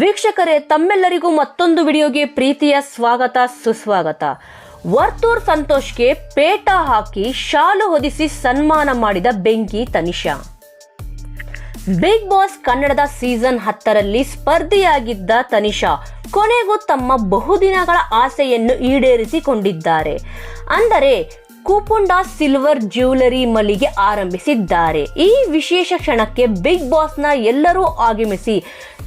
ವೀಕ್ಷಕರೇ, ತಮ್ಮೆಲ್ಲರಿಗೂ ಮತ್ತೊಂದು ವಿಡಿಯೋಗೆ ಪ್ರೀತಿಯ ಸ್ವಾಗತ, ಸುಸ್ವಾಗತ. ವರ್ತೂರ್ ಸಂತೋಷ್ಗೆ ಪೇಟ ಹಾಕಿ ಶಾಲು ಹೊದಿಸಿ ಸನ್ಮಾನ ಮಾಡಿದ ಬೆಂಕಿ ತನಿಷಾ. ಬಿಗ್ ಬಾಸ್ ಕನ್ನಡದ ಸೀಸನ್ ಹತ್ತರಲ್ಲಿ ಸ್ಪರ್ಧಿಯಾಗಿದ್ದ ತನಿಷಾ ಕೊನೆಗೂ ತಮ್ಮ ಬಹುದಿನಗಳ ಆಸೆಯನ್ನು ಈಡೇರಿಸಿಕೊಂಡಿದ್ದಾರೆ. ಅಂದರೆ ಕೂಪುಂಡ ಸಿಲ್ವರ್ ಜ್ಯುವೆಲರಿ ಮಳಿಗೆ ಆರಂಭಿಸಿದ್ದಾರೆ. ಈ ವಿಶೇಷ ಕ್ಷಣಕ್ಕೆ ಬಿಗ್ ಬಾಸ್ನ ಎಲ್ಲರೂ ಆಗಮಿಸಿ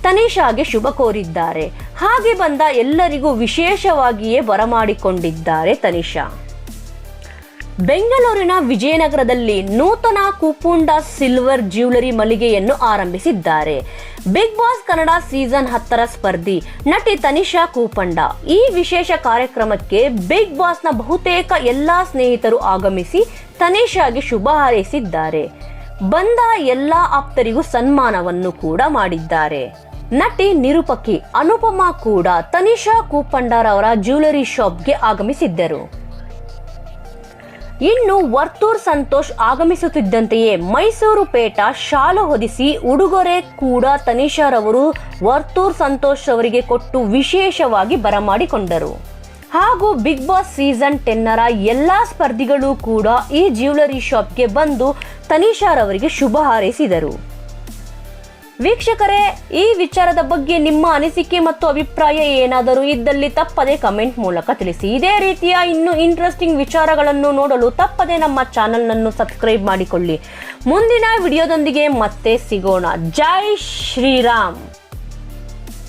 ತನಿಷಾಗೆ ಶುಭ ಕೋರಿದ್ದಾರೆ. ಹಾಗೆ ಬಂದ ಎಲ್ಲರಿಗೂ ವಿಶೇಷವಾಗಿಯೇ ಬರಮಾಡಿಕೊಂಡಿದ್ದಾರೆ ತನಿಷಾ. ಬೆಂಗಳೂರಿನ ವಿಜಯನಗರದಲ್ಲಿ ನೂತನ ಕುಪುಂಡ ಸಿಲ್ವರ್ ಜ್ಯುವೆಲರಿ ಮಳಿಗೆಯನ್ನು ಆರಂಭಿಸಿದ್ದಾರೆ. ಬಿಗ್ ಬಾಸ್ ಕನ್ನಡ ಸೀಸನ್ ಹತ್ತರ ಸ್ಪರ್ಧಿ ನಟಿ ತನಿಷಾ ಕೂಪಂಡ. ಈ ವಿಶೇಷ ಕಾರ್ಯಕ್ರಮಕ್ಕೆ ಬಿಗ್ ಬಾಸ್ನ ಬಹುತೇಕ ಎಲ್ಲಾ ಸ್ನೇಹಿತರು ಆಗಮಿಸಿ ತನಿಷಾಗೆ ಶುಭ ಹಾರೈಸಿದ್ದಾರೆ. ಬಂದ ಎಲ್ಲಾ ಆಪ್ತರಿಗೂ ಸನ್ಮಾನವನ್ನು ಕೂಡ ಮಾಡಿದ್ದಾರೆ. ನಟಿ ನಿರೂಪಕಿ ಅನುಪಮಾ ಕೂಡ ತನಿಷಾ ಕೂಪಂಡರವರ ಜ್ಯುವೆಲರಿ ಶಾಪ್ಗೆ ಆಗಮಿಸಿದ್ದರು. ಇನ್ನು ವರ್ತೂರ್ ಸಂತೋಷ್ ಆಗಮಿಸುತ್ತಿದ್ದಂತೆಯೇ ಮೈಸೂರು ಪೇಟ ಶಾಲು ಹೊದಿಸಿ ಉಡುಗೊರೆ ಕೂಡ ತನಿಷಾರವರು ವರ್ತೂರ್ ಸಂತೋಷ್ ಅವರಿಗೆ ಕೊಟ್ಟು ವಿಶೇಷವಾಗಿ ಬರಮಾಡಿಕೊಂಡರು. ಹಾಗೂ ಬಿಗ್ ಬಾಸ್ ಸೀಸನ್ ಟೆನ್ನರ ಎಲ್ಲಾ ಸ್ಪರ್ಧಿಗಳು ಕೂಡ ಈ ಜ್ಯುವೆಲರಿ ಶಾಪ್ಗೆ ಬಂದು ತನಿಷಾರವರಿಗೆ ಶುಭ ಹಾರೈಸಿದರು. ವೀಕ್ಷಕರೇ, ಈ ವಿಚಾರದ ಬಗ್ಗೆ ನಿಮ್ಮ ಅನಿಸಿಕೆ ಮತ್ತು ಅಭಿಪ್ರಾಯ ಏನಾದರೂ ಇದ್ದಲ್ಲಿ ತಪ್ಪದೆ ಕಮೆಂಟ್ ಮೂಲಕ ತಿಳಿಸಿ. ಇದೇ ರೀತಿಯ ಇನ್ನು ಇಂಟ್ರೆಸ್ಟಿಂಗ್ ವಿಚಾರಗಳನ್ನು ನೋಡಲು ತಪ್ಪದೆ ನಮ್ಮ ಚಾನಲ್ನನ್ನು ಸಬ್ಸ್ಕ್ರೈಬ್ ಮಾಡಿಕೊಳ್ಳಿ. ಮುಂದಿನ ವಿಡಿಯೋದೊಂದಿಗೆ ಮತ್ತೆ ಸಿಗೋಣ. ಜೈ ಶ್ರೀರಾಮ್.